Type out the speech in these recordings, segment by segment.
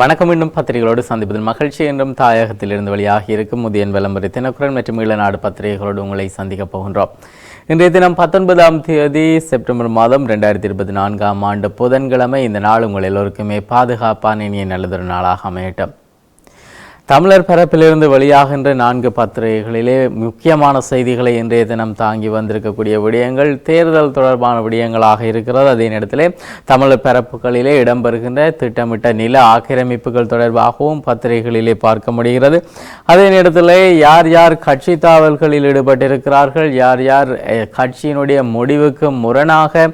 வணக்கம். மீண்டும் பத்திரிகைகளோடு சந்திப்பதில் மகிழ்ச்சி என்றும் தாயகத்திலிருந்து வெளியாகி இருக்கும் முதியன் விளம்பர தினக்குரல் மற்றும் ஈழநாடு பத்திரிகைகளோடு உங்களை சந்திக்கப் போகின்றோம். இன்றைய தினம் பத்தொன்பதாம் தேதி செப்டம்பர் மாதம் ரெண்டாயிரத்தி இருபத்தி நான்காம் ஆண்டு புதன்கிழமை. இந்த நாள் உங்கள் எல்லோருக்குமே பாதுகாப்பான இனிய நல்லதொரு நாளாக அமையட்டும். தமிழர் பரப்பிலிருந்து வெளியாகின்ற நான்கு பத்திரிகைகளிலே முக்கியமான செய்திகளை இன்றைய தினம் தாங்கி வந்திருக்கக்கூடிய விடயங்கள் தேர்தல் தொடர்பான விடயங்களாக இருக்கிறது. அதே நேரத்திலே தமிழர் பரப்புகளிலே இடம்பெறுகின்ற திட்டமிட்ட நில ஆக்கிரமிப்புகள் தொடர்பாகவும் பத்திரிகைகளிலே பார்க்க முடிகிறது. அதே நேரத்திலே யார் யார் கட்சி தாவல்களில் ஈடுபட்டிருக்கிறார்கள் யார் யார் கட்சியினுடைய முடிவுக்கு முரணாக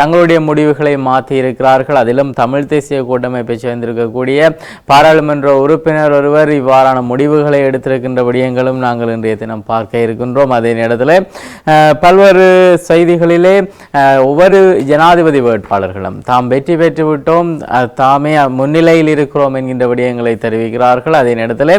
தங்களுடைய முடிவுகளை மாற்றி இருக்கிறார்கள் அதிலும் தமிழ் தேசிய கூட்டமைப்பை சேர்ந்திருக்கக்கூடிய பாராளுமன்ற உறுப்பினர் ஒருவர் சிலர் இவ்வாறான முடிவுகளை எடுத்திருக்கின்ற விடயங்களும் நாங்கள் இன்றைய தினம் பார்க்க இருக்கின்றோம். அதே நேரத்தில் பல்வேறு செய்திகளிலே ஒவ்வொரு ஜனாதிபதி வேட்பாளர்களும் தாம் வெற்றி பெற்றுவிட்டோம். தாமே முன்னிலையில் இருக்கிறோம் என்கின்ற விடயங்களை தெரிவிக்கிறார்கள். அதே நேரத்தில்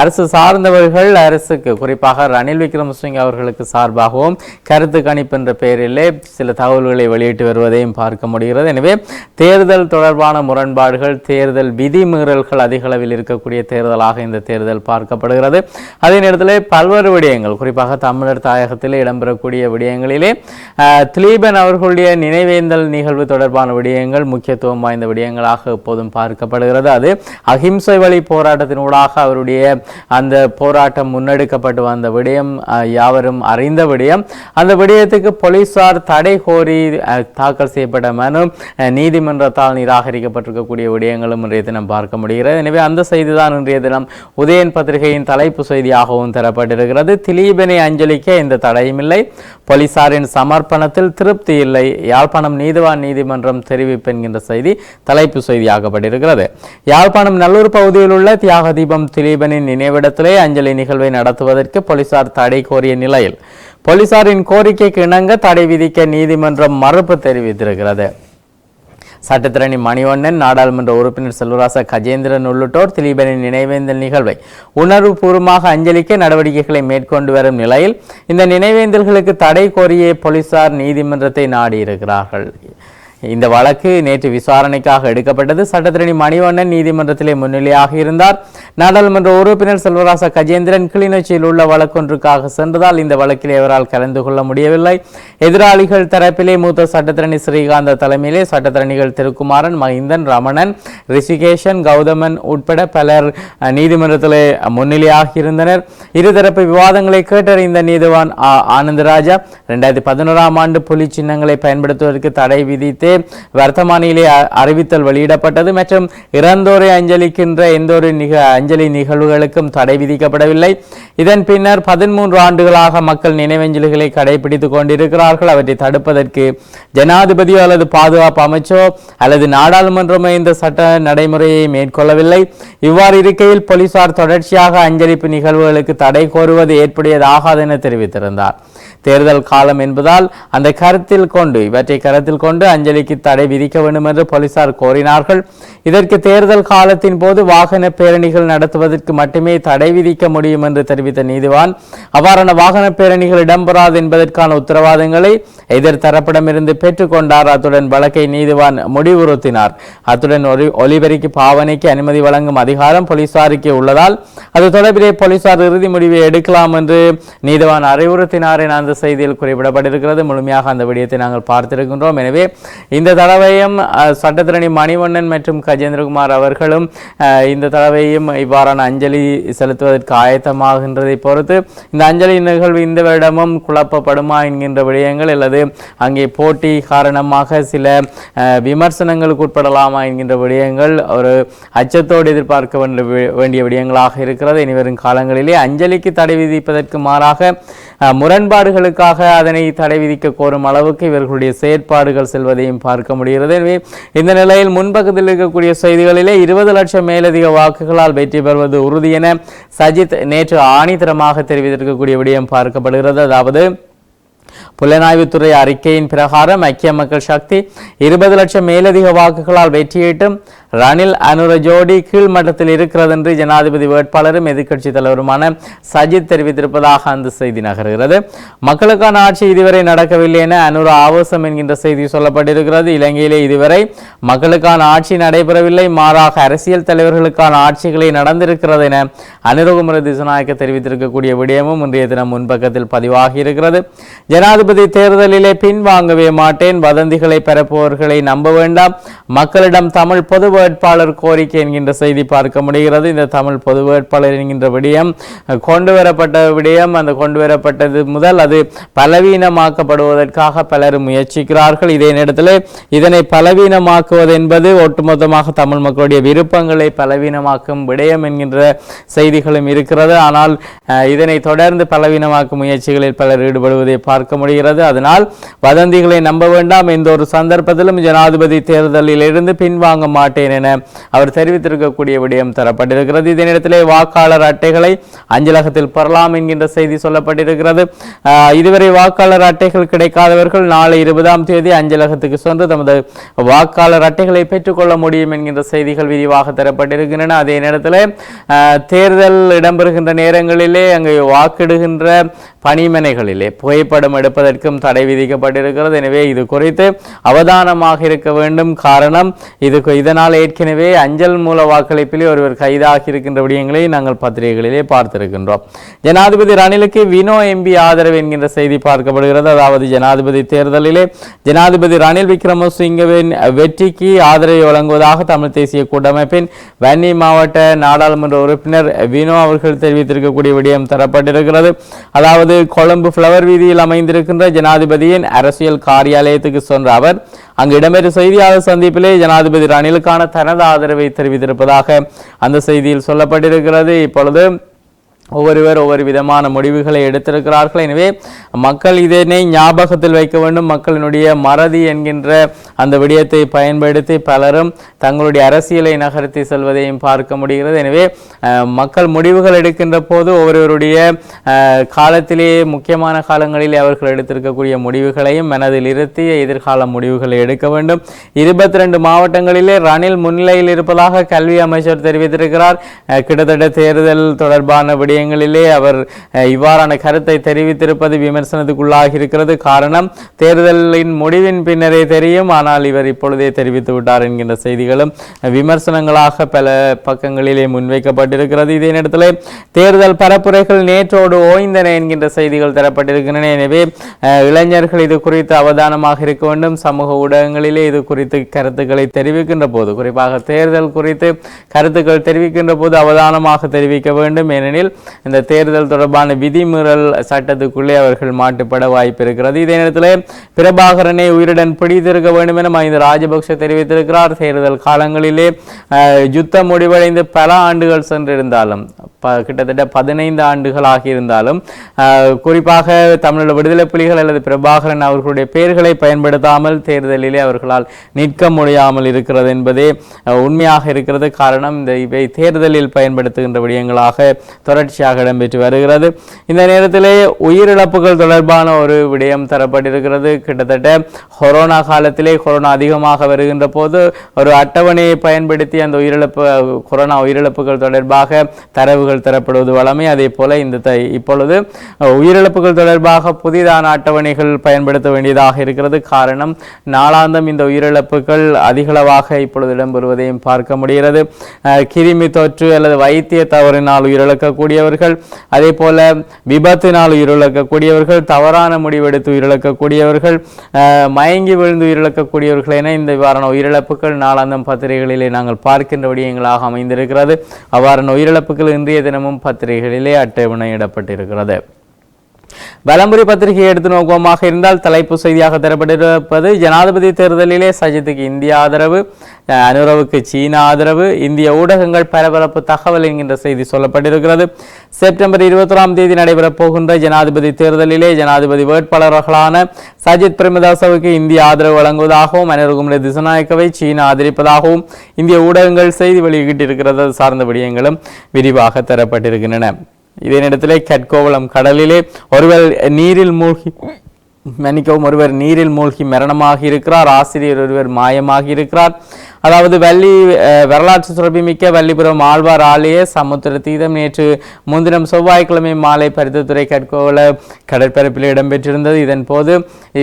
அரசு சார்ந்தவர்கள் அரசுக்கு குறிப்பாக ரணில் விக்ரமசிங்க அவர்களுக்கு சார்பாகவும் கருத்து கணிப்பு என்ற பெயரிலே சில தகவல்களை வெளியிட்டு வருவதையும் பார்க்க முடிகிறது. எனவே தேர்தல் தொடர்பான முரண்பாடுகள் தேர்தல் விதிமீறல்கள் அதிக அளவில் இருக்கக்கூடிய தேர்தலாக இந்த தேர்தல் பார்க்கப்படுகிறது. அதே நேரத்தில் பல்வேறு விடயங்கள் குறிப்பாக தமிழர் தாயகத்தில் இடம்பெறக்கூடிய விடயங்களிலே திலீபன் அவர்களுடைய நினைவேந்தல் நிகழ்வு தொடர்பான விடயங்கள் முக்கியத்துவம் வாய்ந்த விடயங்களாக எப்போதும் பார்க்கப்படுகிறது. அது அகிம்சை வழி போராட்டத்தினூடாக அவருடைய அந்த போராட்டம் முன்னெடுக்கப்பட்டு வந்த விடயம் யாவரும் அறிந்த விடயம். அந்த விடயத்துக்கு போலீசார் தடை கோரி தாக்கல் செய்யப்பட்ட மனு நீதிமன்றத்தால் நிராகரிக்கப்பட்டிருக்கக்கூடிய விடயங்களும் இன்றைய தினம் பார்க்க முடிகிறது. எனவே அந்த செய்தி தான் இன்றைய தினம் உதயன் பத்திரிகையின் தலைப்பு செய்தியாகவும் தரப்பட்டிருக்கிறது. திலீபனை அஞ்சலிக்க எந்த தடையும் இல்லை. போலீசாரின் சமர்ப்பணத்தில் திருப்தி இல்லை. யாழ்ப்பாணம் நீதிவான் நீதிமன்றம் தெரிவிப்பு என்கின்ற செய்தி தலைப்பு செய்தியாகப்பட்டிருக்கிறது. யாழ்ப்பாணம் நல்லூர் பகுதியில் உள்ள தியாக தீபம் திலீபனின் நினைவிடத்திலே அஞ்சலி நிகழ்வை நடத்துவதற்கு போலீசார் தடை கோரிய நிலையில். போலீசாரின் கோரிக்கைக்கு இணங்க தடை விதிக்க நீதிமன்றம் மறுப்பு தெரிவித்திருக்கிறது. சட்டத்திரணி மணிவண்ணன் நாடாளுமன்ற உறுப்பினர் செல்வராச கஜேந்திரன் உள்ளிட்டோர் திலீபனின் நினைவேந்தல் நிகழ்வை உணர்வுபூர்வமாக அஞ்சலிக்க நடவடிக்கைகளை மேற்கொண்டு வரும் நிலையில் இந்த நினைவேந்தல்களுக்கு தடை கோரிய போலீசார் நீதிமன்றத்தை நாடியிருக்கிறார்கள். இந்த வழக்கு நேற்று விசாரணைக்காக எடுக்கப்பட்டது. சட்டத்திரணி மணிவண்ணன் நீதிமன்றத்திலே முன்னிலையாக இருந்தார். நாடாளுமன்ற உறுப்பினர் செல்வராச கஜேந்திரன் கிளிநொச்சியில் உள்ள வழக்கொன்றுக்காக சென்றதால் இந்த வழக்கில் இவரால் கலந்து கொள்ள முடியவில்லை. எதிராளிகள் தரப்பிலே மூத்த சட்டத்திரணி ஸ்ரீகாந்த தலைமையிலே சட்டத்திரணிகள் திருக்குமாரன் மஹிந்தன் ரமணன் ரிஷிகேஷன் கௌதமன் உட்பட பலர் நீதிமன்றத்திலே முன்னிலையாக இருந்தனர். இருதரப்பு விவாதங்களை கேட்டறிந்த நீதிவான் ஆ- ஆனந்தராஜா ரெண்டாயிரத்தி பதினோராம் ஆண்டு புலி சின்னங்களை பயன்படுத்துவதற்கு தடை விதித்து வர்த்தமானியிலே அறிவித்தல் வெளியிடப்பட்டது மற்றும் இறந்தோரை அஞ்சலிக்கின்ற எந்த ஒரு நிக அஞ்சலி நிகழ்வுகளுக்கும் தடை விதிக்கப்படவில்லை. இதன் பின்னர் பதிமூன்று ஆண்டுகளாக மக்கள் நினைவஞ்சலிகளை கடைபிடித்துக் கொண்டிருக்கிறார்கள். அவற்றை தடுப்பதற்கு ஜனாதிபதியோ அல்லது பாதுகாப்பு அமைச்சோ அல்லது நாடாளுமன்றமோ இந்த சட்ட நடைமுறையை மேற்கொள்ளவில்லை. இவ்வாறு இருக்கையில் போலீசார் தொடர்ச்சியாக அஞ்சலிப்பு நிகழ்வுகளுக்கு தடை கோருவது ஏற்புடையதாகாது என தெரிவித்திருந்தார். தேர்தல் காலம் என்பதால் அந்த கருத்தில் கொண்டு இவற்றை கருத்தில் கொண்டு அஞ்சலிக்கு தடை விதிக்க வேண்டும் என்று போலீசார் கோரினார்கள். இதற்கு தேர்தல் காலத்தின் போது வாகன பேரணிகள் நடத்துவதற்கு மட்டுமே தடை விதிக்க முடியும் என்று தெரிவித்த நீதிவான் அவ்வாறான வாகன பேரணிகள் இடம்பெறாது என்பதற்கான உத்தரவாதங்களை எதிர் தரப்பிடமிருந்து பெற்றுக்கொண்டார் அத்துடன் வழக்கை நீதிவான் முடிவுறுத்தினார். அத்துடன் ஒலி ஒலிபெருக்கி பாவனைக்கு அனுமதி வழங்கும் அதிகாரம் போலீசாருக்கு உள்ளதால் அது தொடர்பிலே போலீசார் இறுதி முடிவை எடுக்கலாம் என்று நீதிவான் அறிவுறுத்தினார் என அந்த செய்தியில் குறிப்பிடப்பட்டிருக்கிறது. முழுமையாக அந்த விடயத்தை நாங்கள் பார்த்திருக்கின்றோம். எனவே இந்த தடவையும் சட்டத்திரணி மணிவண்ணன் மற்றும் கஜேந்திரகுமார் அவர்களும் இந்த தடவையும் இவ்வாறான அஞ்சலி செலுத்துவதற்கு ஆயத்தமாகின்றதை பொறுத்து இந்த அஞ்சலி நிகழ்வு இந்த வருடமும் குழப்பப்படுமா என்கின்ற விடயங்கள் அல்லது அங்கே போட்டி காரணமாக சில விமர்சனங்களுக்கு உட்படலாமா என்கின்ற விடயங்கள் ஒரு அச்சத்தோடு எதிர்பார்க்க வேண்டிய விடயங்களாக இருக்கிறது. இனிவரும் காலங்களிலே அஞ்சலிக்கு தடை விதிப்பதற்கு மாறாக முரண்பாடுகள் முரண்பாடுகளுக்காக அதனை தடை விதிக்க கோரும் அளவுக்கு இவர்களுடைய செயற்பாடுகள் செல்வதையும் பார்க்க முடிகிறது. எனவே இந்த நிலையில் முன்பக்கத்தில் இருக்கக்கூடிய செய்திகளிலே இருபது லட்சம் மேலதிக வாக்குகளால் வெற்றி பெறுவது உறுதி என சஜித் நேற்று ஆணித்தரமாக தெரிவித்திருக்கக்கூடிய விடயம் பார்க்கப்படுகிறது. அதாவது புலனாய்வுத்துறை அறிக்கையின் பிரகாரம் ஐக்கிய மக்கள் சக்தி இருபது லட்சம் மேலதிக வாக்குகளால் வெற்றியிட்டும் ரணில் அனுர ஜோடி கீழ்மட்டத்தில் இருக்கிறது என்று ஜனாதிபதி வேட்பாளரும் எதிர்க்கட்சி தலைவருமான சஜித் தெரிவித்திருப்பதாக அந்த செய்தி நகர்கிறது. மக்களுக்கான ஆட்சி இதுவரை நடக்கவில்லை என அனுர ஆவோசம் என்கின்ற செய்தி சொல்லப்பட்டிருக்கிறது. இலங்கையிலே இதுவரை மக்களுக்கான ஆட்சி நடைபெறவில்லை. மாறாக அரசியல் தலைவர்களுக்கான ஆட்சிகளை நடந்திருக்கிறது என அனுரகுமர திசுநாயக்க தெரிவித்திருக்கக்கூடிய விடயமும் இன்றைய தினம் முன்பக்கத்தில் பதிவாகி இருக்கிறது ஜனாதிபதி தேர்தலிலே பின்வாங்கவே மாட்டேன். வதந்திகளை பரப்புபவர்களை நம்ப வேண்டாம். மக்களிடம் தமிழ் பொது வேட்பாளர் கோரிக்கை என்கின்ற செய்தி பார்க்க முடிகிறது. இந்த தமிழ் பொது வேட்பாளர் என்கின்ற விடயம் கொண்டு வரப்பட்ட விடயம் அந்த கொண்டு வரப்பட்டது முதல் அது பலவீனமாக்கப்படுவதற்காக பலர் முயற்சிக்கிறார்கள். இதே நேரத்தில் இதனை பலவீனமாக்குவது என்பது ஒட்டுமொத்தமாக தமிழ் மக்களுடைய விருப்பங்களை பலவீனமாக்கும் விடயம் என்கின்ற செய்திகளும் இருக்கிறது. ஆனால் இதனை தொடர்ந்து பலவீனமாக்கும் முயற்சிகளில் பலர் ஈடுபடுவதை பார்க்க முடிகிறது. அதனால் வதந்திகளை நம்ப வேண்டாம். எந்த ஒரு சந்தர்ப்பத்திலும் ஜனாதிபதி தேர்தலில் இருந்து பின்வாங்க மாட்டேன் என அவர் தெரிவித்திருக்கக்கூடிய விடயம் தரப்பட்டிருக்கிறது. இதே நேரத்திலே வாக்காளர் அட்டைகளை அஞ்சலகத்தில் பெறலாம் என்கின்ற செய்தி சொல்லப்பட்டிருக்கிறது. இதுவரை வாக்காளர் அட்டைகள் கிடைக்காதவர்கள் நாளை இருபதாம் தேதி அஞ்சலகத்துக்கு சென்று தமது வாக்காளர் அட்டைகளை பெற்றுக்கொள்ள முடியும் என்கின்ற செய்திகள் விரிவாக தரப்பட்டிருக்கின்றன. அதே நேரத்தில் தேர்தல் இடம்பெறுகின்ற நேரங்களிலே அங்கு வாக்கிடுகின்ற பணிமனைகளிலே புகைப்படம் எடுப்பதற்கும் தடை விதிக்கப்பட்டிருக்கிறது. எனவே இது குறித்து அவதானமாக இருக்க வேண்டும். காரணம் இது இதனால் ஏற்கனவே அஞ்சல் மூல வாக்களிப்பிலே ஒருவர் கைதாகி இருக்கின்ற விடயங்களை நாங்கள் பத்திரிகைகளிலே பார்த்திருக்கின்றோம். ஜனாதிபதி ரணிலுக்கு வினோ எம்பி ஆதரவு என்கின்ற செய்தி பார்க்கப்படுகிறது. அதாவது ஜனாதிபதி தேர்தலிலே ஜனாதிபதி ரணில் விக்ரமசிங்கவின் வெற்றிக்கு ஆதரவை வழங்குவதாக தமிழ் தேசிய கூட்டமைப்பின் வன்னி மாவட்ட நாடாளுமன்ற உறுப்பினர் வினோ அவர்கள் தெரிவித்திருக்கக்கூடிய விடயம் தரப்பட்டிருக்கிறது. அதாவது கொழும்பு ஃப்ளவர் வீதியில் அமைந்திருக்கின்ற ஜனாதிபதியின் அரசியல் காரியாலயத்துக்கு சென்ற அவர் அங்கு இடம்பெற்ற செய்தியாளர் சந்திப்பிலே ஜனாதிபதி ரணிலுக்கான தனது ஆதரவை தெரிவித்திருப்பதாக அந்த செய்தியில் சொல்லப்பட்டிருக்கிறது. இப்பொழுது ஒவ்வொருவர் ஒவ்வொரு விதமான முடிவுகளை எடுத்திருக்கிறார்கள். எனவே மக்கள் இதனை ஞாபகத்தில் வைக்க வேண்டும். மக்களினுடைய மறதி என்கின்ற அந்த விடயத்தை பயன்படுத்தி பலரும் தங்களுடைய அரசியலை நகர்த்தி செல்வதையும் பார்க்க முடிகிறது. எனவே மக்கள் முடிவுகள் எடுக்கின்ற போது ஒவ்வொருவருடைய காலத்திலேயே முக்கியமான காலங்களில் அவர்கள் எடுத்திருக்கக்கூடிய முடிவுகளையும் மனதில் இருத்தி எதிர்கால முடிவுகளை எடுக்க வேண்டும். இருபத்தி ரெண்டு மாவட்டங்களிலே ரணில் முன்னிலையில் இருப்பதாக கல்வி அமைச்சர் தெரிவித்திருக்கிறார். கிட்டத்தட்ட தேர்தல் தொடர்பான விஷயங்களிலே அவர் இவ்வாறான கருத்தை தெரிவித்திருப்பது விமர்சனத்துக்குள்ளாகி இருக்கிறது. காரணம் தேர்தலின் முடிவின் பின்னரே தெரியும். ஆனால் இவர் இப்பொழுதே தெரிவித்து விட்டார் என்கின்ற செய்திகளும் விமர்சனங்களாக பல பக்கங்களிலே முன்வைக்கப்பட்டிருக்கிறது. இதே நேரத்தில் தேர்தல் பரப்புரைகள் நேற்றோடு ஓய்ந்தன என்கின்ற செய்திகள் தரப்பட்டிருக்கின்றன. எனவே இளைஞர்கள் இது குறித்து அவதானமாக இருக்க வேண்டும். சமூக ஊடகங்களிலே இது குறித்து கருத்துக்களை தெரிவிக்கின்ற போது குறிப்பாக தேர்தல் குறித்து கருத்துக்கள் தெரிவிக்கின்ற போது அவதானமாக தெரிவிக்க வேண்டும். ஏனெனில் இந்த தேர்தல் தொடர்பான விதிமீறல் சட்டத்துக்குள்ளே அவர்கள் மாட்டுப்பட வாய்ப்பு இருக்கிறது இதே நேரத்தில் பிரபாகரனை உயிருடன் பிடித்திருக்க வேண்டும் என மஹிந்த ராஜபக்ஷ தெரிவித்திருக்கிறார். தேர்தல் காலங்களிலே யுத்தம் முடிவடைந்து பல ஆண்டுகள் சென்றிருந்தாலும் ப கிட்டத்தட்ட பதினைந்து ஆண்டுகள் ஆகியிருந்தாலும் குறிப்பாக தமிழக விடுதலை புலிகள் அல்லது பிரபாகரன் அவர்களுடைய பெயர்களை பயன்படுத்தாமல் தேர்தலிலே அவர்களால் நிற்க முடியாமல் இருக்கிறது என்பதே உண்மையாக இருக்கிறது. காரணம் இந்த இவை தேர்தலில் பயன்படுத்துகின்ற விடயங்களாக தொடர்ச்சியாக இடம்பெற்று வருகிறது. இந்த நேரத்திலே உயிரிழப்புகள் தொடர்பான ஒரு விடயம் தரப்பட்டிருக்கிறது. கிட்டத்தட்ட கொரோனா காலத்திலே கொரோனா அதிகமாக வருகின்ற போது ஒரு அட்டவணையை பயன்படுத்தி அந்த உயிரிழப்பு கொரோனா உயிரிழப்புகள் தொடர்பாக தரவுகள் தரப்படுவது வளமை அதே போல இந்த த- இப்பொழுது உயிரிழப்புகள் தொடர்பாக புதிதான அட்டவணைகள் பயன்படுத்த வேண்டியதாக இருக்கிறது. காரணம் நாளாந்தம் இந்த உயிரிழப்புகள் அதிகளவாக இப்பொழுது இடம்பெறுவதையும் பார்க்க முடிகிறது. கிருமி தொற்று அல்லது வைத்திய தவறினால் உயிரிழக்கக்கூடிய உயிரிழக்கக்கூடியவர்கள் அதே போல் விபத்தினால் உயிரிழக்கக்கூடியவர்கள் தவறான முடிவெடுத்து உயிரிழக்கக்கூடியவர்கள் மயங்கி விழுந்து உயிரிழக்கக்கூடியவர்கள் என இந்த இவ்வாறான உயிரிழப்புகள் நாளாந்தம் பத்திரிகைகளிலே நாங்கள் பார்க்கின்ற விடயங்களாக அமைந்திருக்கிறது. அவ்வாறான உயிரிழப்புகள் இன்றைய தினமும் பத்திரிகைகளிலே அட்டவணையிடப்பட்டிருக்கிறது. வலம்புரி பத்திரிகை எடுத்து நோக்கமாக இருந்தால் தலைப்பு செய்தியாக தரப்பட்டிருப்பது ஜனாதிபதி தேர்தலிலே சஜித்துக்கு இந்திய ஆதரவு அஹ், அனுரவுக்கு சீன ஆதரவு இந்திய ஊடகங்கள் பரபரப்பு தகவல் என்கின்ற செய்தி சொல்லப்பட்டிருக்கிறது. செப்டம்பர் இருபத்தொராம் தேதி நடைபெறப் போகின்ற ஜனாதிபதி தேர்தலிலே ஜனாதிபதி வேட்பாளர்களான சஜித் பிரேமதாசவுக்கு இந்திய ஆதரவு வழங்குவதாகவும் அனுரகுமரி திசநாயக்கவை சீனா ஆதரிப்பதாகவும் இந்திய ஊடகங்கள் செய்தி வெளியிட்டிருக்கிறது. சார்ந்த விடயங்களும் விரிவாக தரப்பட்டிருக்கின்றன. இதே நேரத்திலே கட்கோவளம் கடலிலே ஒருவர் நீரில் மூழ்கி மன்னிக்கவும் ஒருவர் நீரில் மூழ்கி மரணமாக இருக்கிறார் ஆசிரியர் ஒருவர் மாயமாக இருக்கிறார் அதாவது வள்ளி வரலாற்று சிறப்புமிக்க வள்ளிபுரம் ஆழ்வார் ஆலய சமுத்திர தீதம் நேற்று முன்தினம் செவ்வாய்க்கிழமை மாலை பருத்தித்துறை கற்கோள கடற்பரப்பில் இடம்பெற்றிருந்தது. இதன் போது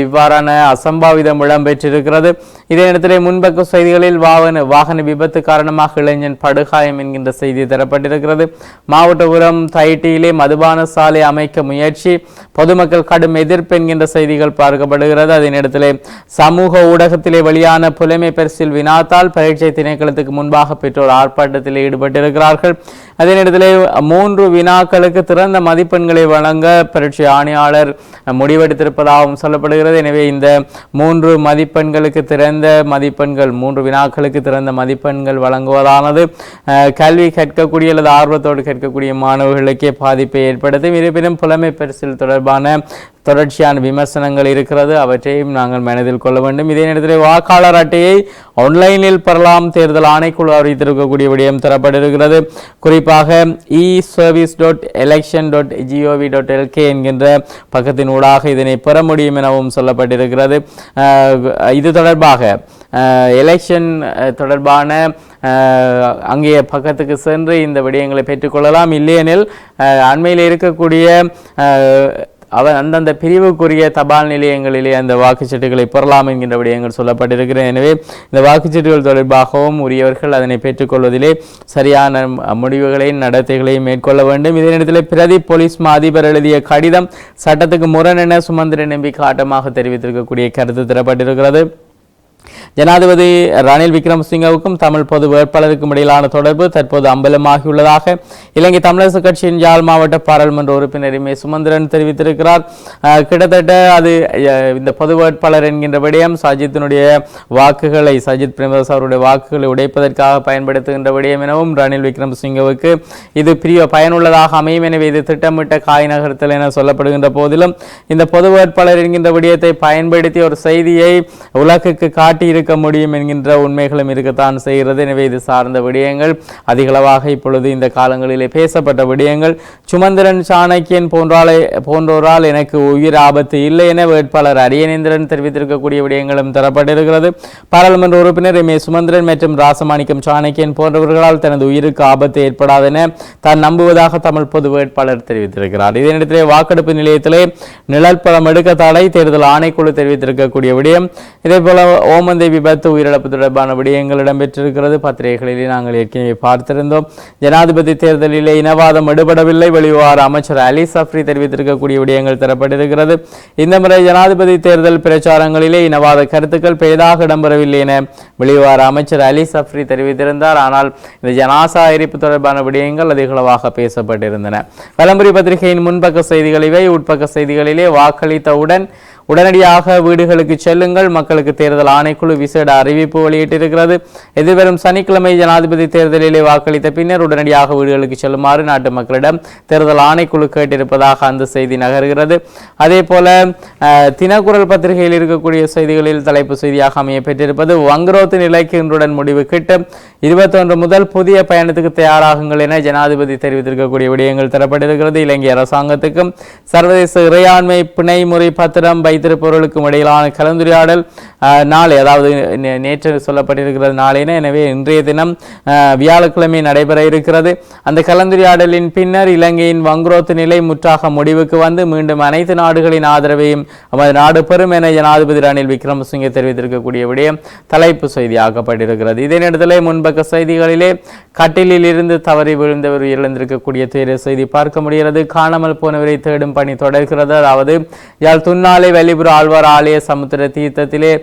இவ்வாறான அசம்பாவிதம் இடம்பெற்றிருக்கிறது. இதே முன்பக்க செய்திகளில் வாகன வாகன விபத்து காரணமாக இளைஞன் படுகாயம் என்கின்ற செய்தி தரப்பட்டிருக்கிறது. மாவட்டபுரம் தைட்டியிலே மதுபான சாலை அமைக்க முயற்சி பொதுமக்கள் கடும் எதிர்ப்பு என்கின்ற செய்திகள் பார்க்கப்படுகிறது. அதனிடத்திலே சமூக ஊடகத்திலே வெளியான புலைமை பரிசில் வினாத்தால் பரீட்சை திணைக்களத்துக்கு முன்பாக பெற்றோர் ஆர்ப்பாட்டத்தில் ஈடுபட்டிருக்கிறார்கள். அதே நேரத்தில் மூன்று வினாக்களுக்கு திறந்த மதிப்பெண்களை வழங்க பரீட்சை ஆணையாளர் முடிவெடுத்திருப்பதாகவும் சொல்லப்படுகிறது. எனவே இந்த மூன்று மதிப்பெண்களுக்கு திறந்த மதிப்பெண்கள் மூன்று வினாக்களுக்கு திறந்த மதிப்பெண்கள் வழங்குவதானது கல்வி கற்கக்கூடிய அல்லது ஆர்வத்தோடு கற்கக்கூடிய மாணவர்களுக்கே பாதிப்பை ஏற்படுத்தும். இருப்பினும் புலமை பரிசில் தொடர்பான தொடர்ச்சியான விமர்சனங்கள் இருக்கிறது. அவற்றையும் நாங்கள் மனதில் கொள்ள வேண்டும். இதே நேரத்தில் வாக்காளர் அட்டையை ஆன்லைனில் பெறலாம். தேர்தல் ஆணைக்குழு அறிவித்திருக்கக்கூடிய விடயம் தரப்பட்டிருக்கிறது. குறிப்பாக e service dot election dot GOV dot LK என்கின்ற பக்கத்தின் ஊடாக இதனை பெற முடியும் எனவும் சொல்லப்பட்டிருக்கிறது. இது தொடர்பாக எலெக்ஷன் தொடர்பான அங்கே பக்கத்துக்கு சென்று இந்த விடயங்களை பெற்றுக்கொள்ளலாம். இல்லையெனில் அண்மையில் இருக்கக்கூடிய அவர் அந்தந்த பிரிவுக்குரிய தபால் நிலையங்களிலே அந்த வாக்குச்சீட்டுகளை பெறலாம் என்கின்ற விடயங்கள் சொல்லப்பட்டிருக்கிறது. எனவே இந்த வாக்குச்சீட்டுகள் தொடர்பாகவும் உரியவர்கள் அதனை பெற்றுக்கொள்வதிலே சரியான முடிவுகளையும் நடத்தைகளையும் மேற்கொள்ள வேண்டும். இதே நேரத்தில் பிரதி போலீஸ் அதிபர் எழுதிய கடிதம் சட்டத்துக்கு முரணென சுமந்திர சுமந்திரன் எம்பி காட்டமாக தெரிவித்திருக்கக்கூடிய கருத்து தரப்பட்டிருக்கிறது. ஜனாதிபதி ரணில் விக்ரமசிங்கவுக்கும் தமிழ் பொது வேட்பாளருக்கும் இடையிலான தொடர்பு தற்போது அம்பலமாகியுள்ளதாக இலங்கை தமிழரசு கட்சியின் யாழ் மாவட்ட பாராளுமன்ற உறுப்பினர் இமே சுமந்திரன் தெரிவித்திருக்கிறார். கிட்டத்தட்ட அது இந்த பொது வேட்பாளர் என்கின்ற விடயம் சஜித்தினுடைய வாக்குகளை சஜித் பிரேமதாஸ் அவருடைய வாக்குகளை உடைப்பதற்காக பயன்படுத்துகின்ற விடயம் எனவும் ரணில் விக்ரமசிங்கவுக்கு இது பிரிய பயனுள்ளதாக அமையும். எனவே இது திட்டமிட்ட காய் நகர்த்தல் என சொல்லப்படுகின்ற போதிலும் இந்த பொது வேட்பாளர் என்கின்ற விடயத்தை பயன்படுத்தி ஒரு செய்தியை உலகுக்கு காட்டியிருக்க இருக்க முடியும் என்கின்ற உண்மைகளும் இருக்கத்தான் செய்கிறது. எனவே இது சார்ந்த விடயங்கள். அதிகளவாக இப்பொழுது இந்த காலங்களிலே பேசப்பட்ட விடயங்கள். சுமந்திரன் சாணக்கியன் போன்றாலே போன்றோரால் எனக்கு உயிர் ஆபத்து இல்லை என வேட்பாளர் அரியநேந்திரன் தெரிவித்திருக்கக்கூடிய விடயங்களும் தரப்பட்டிருக்கிறது. பாராளுமன்ற உறுப்பினர் எம் ஏ சுமந்திரன் மற்றும் ராசமாணிக்கம் சாணக்கியன் போன்றவர்களால் தனது உயிருக்கு ஆபத்து ஏற்படாதென தான் நம்புவதாக தமிழ் பொது வேட்பாளர் தெரிவித்திருக்கிறார். இதனிடத்திலே வாக்கெடுப்பு நிலையத்திலே நிழல் எடுக்க தடை தேர்தல் ஆணைக்குழு தெரிவித்திருக்கக்கூடிய விடயம். இதே போல ஓமந்தை விபத்து உயிரிழப்பு தொடர்பான விடயங்கள் இடம்பெற்றிருக்கிறது. பத்திரிகைகளிலே நாங்கள் ஏற்கனவே பார்த்திருந்தோம். ஜனாதிபதி தேர்தலிலே இனவாதம் எடுபடவில்லை. வெளிவார அமைச்சர் அலி சஃப்ரி தெரிவித்திருக்கக்கூடிய விடயங்கள் தரப்பட்டிருக்கிறது. இந்த முறை ஜனாதிபதி தேர்தல் பிரச்சாரங்களிலே இனவாத கருத்துக்கள் பெரிதாக இடம்பெறவில்லை என வெளிவார அமைச்சர் அலி சஃப்ரி தெரிவித்திருந்தார். ஆனால் இந்த ஜனாசா எரிப்பு தொடர்பான விடயங்கள் அதிகளவாக பேசப்பட்டிருந்தன. பலம்புரி பத்திரிகையின் முன்பக்க செய்திகள் இவை. உட்பக்க செய்திகளிலே வாக்களித்தவுடன் உடனடியாக வீடுகளுக்கு செல்லுங்கள். மக்களுக்கு தேர்தல் ஆணைக்குழு விசேட அறிவிப்பு வெளியிட்டிருக்கிறது. எதிர்வரும் சனிக்கிழமை ஜனாதிபதி தேர்தலிலே வாக்களித்த பின்னர் உடனடியாக வீடுகளுக்கு செல்லுமாறு நாட்டு மக்களிடம் தேர்தல் ஆணைக்குழு கேட்டிருப்பதாக அந்த செய்தி நகர்கிறது. அதே போல தினக்குரல் பத்திரிகையில் இருக்கக்கூடிய செய்திகளில் தலைப்பு செய்தியாக அமைய பெற்றிருப்பது வங்குரோத்து நிலைக்கு இன்றுடன் முடிவு கிட்டும். இருபத்தொன்று முதல் புதிய பயணத்துக்கு தயாராகுங்கள் என ஜனாதிபதி தெரிவித்திருக்கக்கூடிய விடயங்கள் தரப்பட்டிருக்கிறது. இலங்கை அரசாங்கத்துக்கும் சர்வதேச இறையாண்மை பிணைமுறை பத்திரம் பை வைத்திருப்பவர்களுக்கும் இடையிலான கலந்துரையாடல் நாள் அதாவது நேற்று சொல்லப்பட்டிருக்கிறது நாளைன. எனவே இன்றைய தினம் வியாழக்கிழமை நடைபெற இருக்கிறது. அந்த கலந்துரையாடலின் பின்னர் இலங்கையின் வங்குரோத்து நிலை முற்றாக முடிவுக்கு வந்து மீண்டும் அனைத்து நாடுகளின் ஆதரவையும் நமது நாடு பெறும் என ஜனாதிபதி ரணில் விக்ரமசிங்கே தெரிவித்திருக்கக்கூடிய விடயம் தலைப்பு செய்தியாக்கப்பட்டிருக்கிறது இதே நேரத்திலே முன்பக்க செய்திகளிலே கட்டிலில் இருந்து தவறி விழுந்தவர் இழந்திருக்கக்கூடிய துயர செய்தி பார்க்க முடிகிறது. காணாமல் போனவரை தேடும் பணி தொடர்கிறது. அதாவது யாழ் துன்னாலை வெளிபுற ஆழ்வார் ஆலய சமுத்திர தீர்த்தத்திலே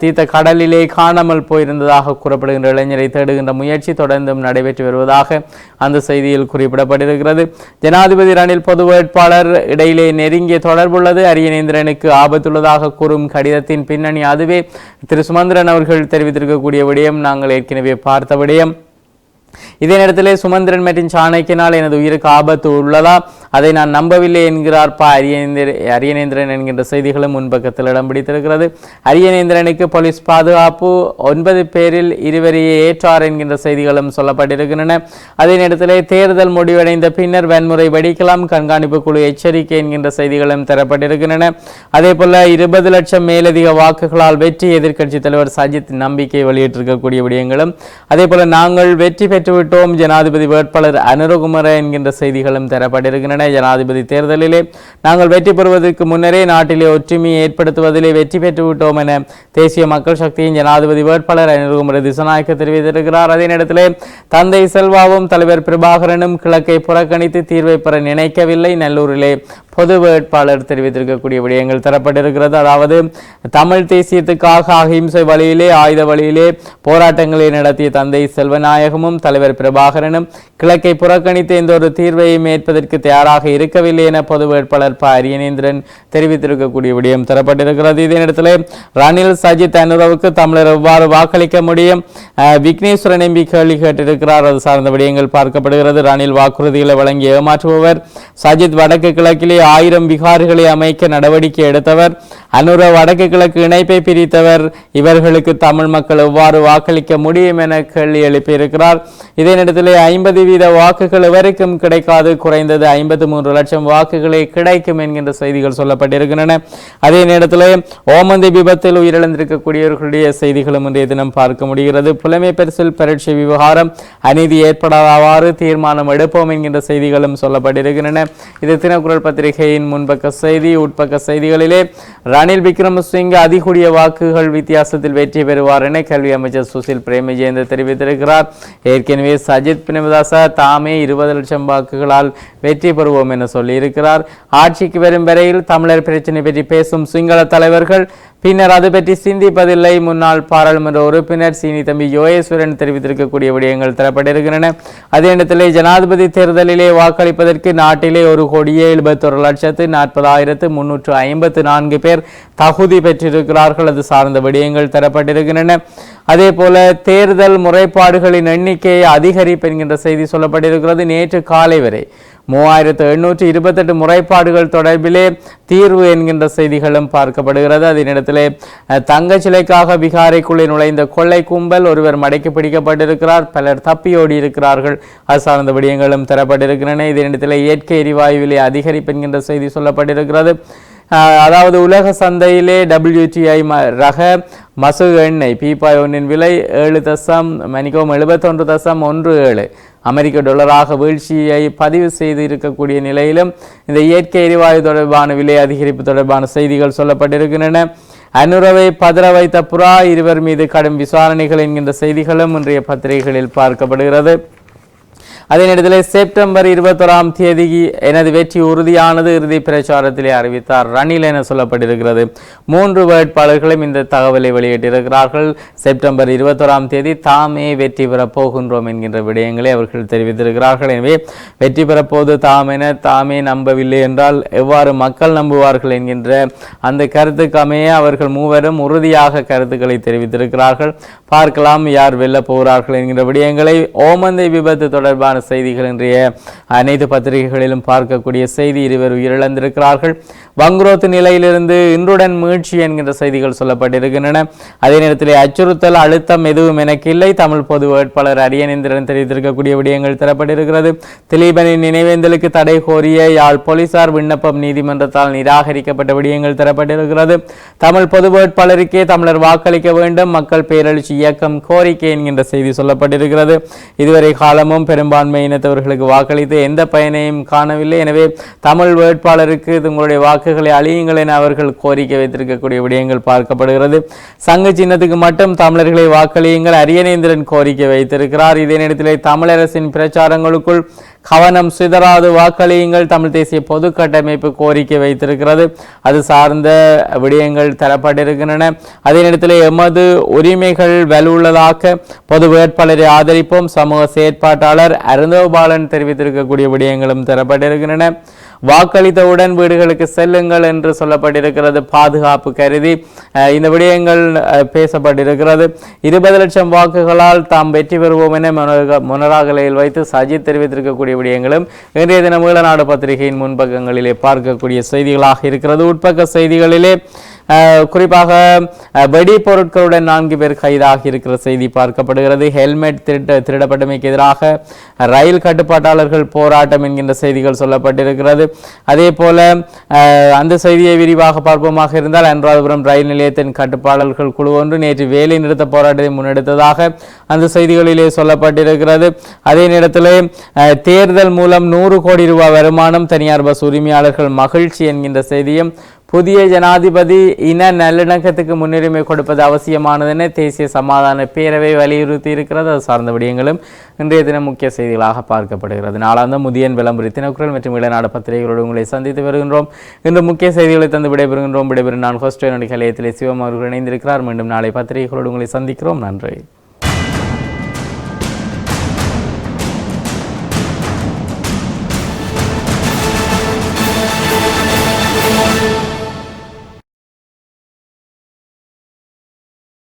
தீர்த்த கடலிலே காணாமல் போயிருந்ததாக கூறப்படுகின்ற இளைஞரை தேடுகின்ற முயற்சி தொடர்ந்தும் நடைபெற்று வருவதாக அந்த செய்தியில் குறிப்பிடப்பட்டிருக்கிறது. ஜனாதிபதி ரணில் பொது வேட்பாளர் இடையிலே நெருங்கிய தொடர்புள்ளது அரியநேந்திரனுக்கு ஆபத்துள்ளதாக கூறும் கடிதத்தின் பின்னணி அதுவே. திரு சுமந்திரன் அவர்கள் தெரிவித்திருக்கக்கூடிய விடயம் நாங்கள் ஏற்கனவே பார்த்த விடயம். இதே நேரத்தில் சுமந்திரன் மற்றும் சாணக்கியனால் எனது உயிருக்கு ஆபத்து உள்ளதா? அதை நான் நம்பவில்லை என்கிறார் பா அரியநேந்திர அரியநேந்திரன் என்கின்ற செய்திகளும் முன்பக்கத்தில் இடம் பிடித்திருக்கிறது. அரியநேந்திரனுக்கு போலீஸ் பாதுகாப்பு ஒன்பது பேரில் இருவரையே ஏற்றார் என்கின்ற செய்திகளும் சொல்லப்பட்டிருக்கின்றன. அதே நேரத்தில் தேர்தல் முடிவடைந்த பின்னர் வன்முறை வெடிக்கலாம் கண்காணிப்பு குழு எச்சரிக்கை என்கின்ற செய்திகளும் தரப்பட்டிருக்கின்றன. அதே போல இருபது லட்சம் மேலதிக வாக்குகளால் வெற்றி எதிர்க்கட்சித் தலைவர் சஜித் நம்பிக்கை வெளியிட்டிருக்கக்கூடிய விடயங்களும். அதே போல நாங்கள் வெற்றி பெற்ற பெற்றுவிட்டோம் ஜனாதிபதி வேட்பாளர் அனுரகுமர என்கின்ற செய்திகளும் தரப்பட்டிருக்கின்றன. ஜனாதிபதி தேர்தலிலே நாங்கள் வெற்றி பெறுவதற்கு முன்னரே நாட்டிலே ஒற்றுமையை ஏற்படுத்துவதிலே வெற்றி பெற்றுவிட்டோம் என தேசிய மக்கள் சக்தியின் ஜனாதிபதி வேட்பாளர் அனுரகுமர திசநாயக்க தெரிவித்திருக்கிறார். அதே நேரத்திலே தந்தை செல்வாவும் தலைவர் பிரபாகரனும் கிழக்கை புறக்கணித்து தீர்வை பெற நினைக்கவில்லை. நல்லூரிலே பொது வேட்பாளர் தெரிவித்திருக்கக்கூடிய விடயங்கள் தரப்பட்டிருக்கிறது. அதாவது தமிழ் தேசியத்துக்காக அகிம்சை வழியிலே ஆயுத வழியிலே போராட்டங்களை நடத்திய தந்தை செல்வநாயகமும் தலைவர் பிரபாகரனும் கிழக்கை புறக்கணித்து எந்த ஒரு தீர்வையும் ஏற்பதற்கு தயாராக இருக்கவில்லை என பொது வேட்பாளர் ப. அரியநேந்திரன் தெரிவித்திருக்கக்கூடிய விடயம் தரப்பட்டிருக்கிறது. இதே நேரத்தில் ரணில் சஜித் அனுரவுக்கு தமிழர் எவ்வாறு வாக்களிக்க முடியும்? விக்னேஸ்வரன் எம்பி கேள்வி கேட்டிருக்கிறார். அது சார்ந்த விடயங்கள் பார்க்கப்படுகிறது. ரணில் வாக்குறுதிகளை வழங்கி ஏமாற்றுபவர். சஜித் வடக்கு கிழக்கிலே ஆயிரம் விகாரிகளை அமைக்க நடவடிக்கை எடுத்தவர். அனுர வடக்கு கிழக்கு இணைப்பை பிரித்தவர். இவர்களுக்கு தமிழ் மக்கள் எவ்வாறு வாக்களிக்க முடியும் என கேள்வி எழுப்பியிருக்கிறார். இதே நேரத்தில் ஐம்பது வீத வாக்குகள் எவருக்கும் கிடைக்காது. குறைந்தது ஐம்பத்தி மூன்று லட்சம் வாக்குகளே கிடைக்கும் என்கின்ற செய்திகள் சொல்லப்பட்டிருக்கின்றன. அதே நேரத்தில் ஓமந்தி விபத்தில் உயிரிழந்திருக்கக்கூடியவர்களுடைய செய்திகளும் இன்றைய தினம் பார்க்க முடிகிறது. புலமை பரிசில் பரீட்சை விவகாரம் அநீதி ஏற்படாதவாறு தீர்மானம் எடுப்போம் என்கின்ற செய்திகளும் சொல்லப்பட்டிருக்கின்றன. இது தினக்குரல் பத்திரிகையின் முன்பக்க செய்தி உட்பக்க செய்திகளிலே ரணில் விக்ரமசிங்க அதிகூடிய வாக்குகள் வித்தியாசத்தில் வெற்றி பெறுவார் என கல்வி அமைச்சர் சுசில் பிரேமஜேந்த தெரிவித்திருக்கிறார். ஏற்கனவே சஜித் பிரேமதாச தாமே இருபது லட்சம் வாக்குகளால் வெற்றி பெறுவோம் என சொல்லியிருக்கிறார். ஆட்சிக்கு வரும் வரையில் தமிழர் பிரச்சனை பற்றி பேசும் சிங்கள தலைவர்கள் பின்னர் அது பற்றி சிந்திப்பதில்லை. முன்னாள் பாராளுமன்ற உறுப்பினர் சீனி தம்பி யோகேஸ்வரன் தெரிவித்திருக்கக்கூடிய விடயங்கள் தரப்பட்டிருக்கின்றன. அதே நேரத்தில் ஜனாதிபதி தேர்தலிலே வாக்களிப்பதற்கு நாட்டிலே ஒரு கோடியே எழுபத்தொரு லட்சத்து நாற்பதாயிரத்து முன்னூற்று ஐம்பத்து நான்கு பேர் தகுதி பெற்றிருக்கிறார்கள். அது சார்ந்த விடயங்கள் தரப்பட்டிருக்கின்றன. அதே போல தேர்தல் முறைப்பாடுகளின் எண்ணிக்கையை அதிகரிப்பு என்கின்ற செய்தி சொல்லப்பட்டிருக்கிறது. நேற்று காலை வரை மூவாயிரத்து எண்ணூற்றி இருபத்தெட்டு முறைப்பாடுகள் தொடர்பிலே தீர்வு என்கின்ற செய்திகளும் பார்க்கப்படுகிறது. அதே நேரத்திலே தங்கச் சிலைக்காக விகாரைக்குள்ளே நுழைந்த கொள்ளை கும்பல் ஒருவர் மடக்கி பிடிக்கப்பட்டிருக்கிறார். பலர் தப்பியோடி இருக்கிறார்கள். அது சார்ந்த விடயங்களும் தரப்பட்டிருக்கின்றன. இதே நேரத்தில் இயற்கை எரிவாயு விலை அதிகரிப்பு என்கின்ற செய்தி சொல்லப்பட்டிருக்கிறது. அதாவது உலக சந்தையிலே டபிள்யூடிஐ ம ரக மசுகு எண்ணெய் பீப்பாய் ஒன்றின் விலை ஏழு தசம் மணிக்கோம் எழுபத்தொன்று தசம் ஒன்று ஏழு. அமெரிக்க டாலராக வீழ்ச்சியை பதிவு செய்து இருக்கக்கூடிய நிலையிலும் இந்த இயற்கை எரிவாயு தொடர்பான விலை அதிகரிப்பு தொடர்பான செய்திகள் சொல்லப்பட்டிருக்கின்றன. அனுரவை பதற வைத்த புறா இருவர் மீது கடும் விசாரணைகள் என்கின்ற செய்திகளும் இன்றைய பத்திரிகைகளில் பார்க்கப்படுகிறது. அதே நேரத்தில் செப்டம்பர் இருபத்தொராம் தேதி எனது வெற்றி உறுதியானது இறுதி பிரச்சாரத்திலே அறிவித்தார். ரணில் என சொல்லப்பட்டிருக்கிறது. மூன்று வேட்பாளர்களும் இந்த தகவலை வெளியிட்டிருக்கிறார்கள். செப்டம்பர் இருபத்தொராம் தேதி தாமே வெற்றி பெறப் போகின்றோம் என்கின்ற விடயங்களை அவர்கள் தெரிவித்திருக்கிறார்கள். எனவே வெற்றி பெறப்போது தாம் என தாமே நம்பவில்லை என்றால் எவ்வாறு மக்கள் நம்புவார்கள் என்கின்ற அந்த கருத்துக்கமே அவர்கள் மூவரும் உறுதியாக கருத்துக்களை தெரிவித்திருக்கிறார்கள். பார்க்கலாம் யார் வெல்ல போகிறார்கள் என்கின்ற விடயங்களை ஓமந்தை விபத்து தொடர்பான செய்திகள் இன்றைய அனைத்து பத்திரிகைகளிலும் பார்க்கக்கூடிய செய்தி இருவர் உயிரிழந்திருக்கிறார்கள். வங்குரோத்து நிலையிலிருந்து இன்றுடன் மீழ்ச்சி என்கின்ற செய்திகள் சொல்லப்பட்டிருக்கின்றன. அதே நேரத்தில் அச்சுறுத்தல் அழுத்தம் எதுவும் எனக்கு இல்லை தமிழ் பொது வேட்பாளர் அரியநேந்திரன் தெரிவித்திருக்கக்கூடிய விடயங்கள் தரப்பட்டிருக்கிறது. திலீபனின் நினைவேந்தலுக்கு தடை கோரிய யாழ் போலீசார் விண்ணப்பம் நீதிமன்றத்தால் நிராகரிக்கப்பட்ட விடயங்கள் தரப்பட்டிருக்கிறது. தமிழ் பொது வேட்பாளருக்கே தமிழர் வாக்களிக்க வேண்டும். மக்கள் பேரழிச்சி இயக்கம் கோரிக்கை என்கின்ற செய்தி சொல்லப்பட்டிருக்கிறது. இதுவரை காலமும் பெரும்பான்மை இனத்தவர்களுக்கு வாக்களித்து எந்த பயனையும் காணவில்லை. எனவே தமிழ் வேட்பாளருக்கு உங்களுடைய வாக்குகளை அழியுங்கள் என அவர்கள் கோரிக்கை வைத்திருக்கக்கூடிய விடயங்கள் பார்க்கப்படுகிறது. சங்க சின்னத்துக்கு மட்டும் தமிழர்களை வாக்களியுங்கள். அரியநேந்திரன் கோரிக்கை வைத்திருக்கிறார். இதே நேரத்தில் தமிழரசின் பிரச்சாரங்களுக்குள் கவனம் சிதறாது வாக்களியுங்கள். தமிழ் தேசிய பொது கட்டமைப்பு கோரிக்கை வைத்திருக்கிறது. அது சார்ந்த விடயங்கள் தரப்பட்டிருக்கின்றன. அதே நேரத்தில் எமது உரிமைகள் வலுவுள்ளதாக்க பொது வேட்பாளரை ஆதரிப்போம். சமூக செயற்பாட்டாளர் அருந்தோபாலன் தெரிவித்திருக்கக்கூடிய விடயங்களும் தரப்பட்டிருக்கின்றன. வாக்களித்தவுடன் வீடுகளுக்கு செல்லுங்கள் என்று சொல்லப்பட்டிருக்கிறது. பாதுகாப்பு கருதி இந்த விடயங்கள் பேசப்பட்டிருக்கிறது. இருபது லட்சம் வாக்குகளால் தாம் வெற்றி பெறுவோம் என முனராகலையில் வைத்து சஜித் தெரிவித்திருக்கக்கூடிய விடயங்களும் இன்றைய தினம் ஈழநாடு பத்திரிகையின் முன்பக்கங்களிலே பார்க்கக்கூடிய செய்திகளாக இருக்கிறது. உட்பக்க செய்திகளிலே குறிப்பாக வெடி பொருட்களுடன் நான்கு பேர் கைதாகி இருக்கிற செய்தி பார்க்கப்படுகிறது. ஹெல்மெட் திருட திருடப்பட்டமைக்கு எதிராக ரயில் கட்டுப்பாட்டாளர்கள் போராட்டம் என்கின்ற செய்திகள் சொல்லப்பட்டிருக்கிறது. அதே போல அந்த செய்தியை விரிவாக பார்ப்போமாக இருந்தால் அனுராதபுரம் ரயில் நிலையத்தின் கட்டுப்பாளர்கள் குழு ஒன்று நேற்று வேலை நிறுத்த போராட்டத்தை முன்னெடுத்ததாக அந்த செய்திகளிலே சொல்லப்பட்டிருக்கிறது. அதே நேரத்தில் தேர்தல் மூலம் நூறு கோடி ரூபாய் வருமானம் தனியார் பஸ் உரிமையாளர்கள் மகிழ்ச்சி என்கின்ற செய்தியும் புதிய ஜனாதிபதி இன நல்லிணக்கத்துக்கு முன்னுரிமை கொடுப்பது அவசியமானதென தேசிய சமாதான பேரவை வலியுறுத்தி இருக்கிறது அது சார்ந்த விடயங்களும் இன்றைய தினம் முக்கிய செய்திகளாக பார்க்கப்படுகிறது. நாளாந்த முதியன் விளம்பரி தினக்குரல் மற்றும் இளநாடு பத்திரிகைகளோடு உங்களை சந்தித்து வருகின்றோம். இன்று முக்கிய செய்திகளை தந்து விடைபெறுகின்றோம். விடைபெறும் நான் ஹோஸ்டல் கலையத்திலே சிவம் அவர்கள் இணைந்திருக்கிறார். மீண்டும் நாளை பத்திரிகைகளோடு உங்களை சந்திக்கிறோம். நன்றி.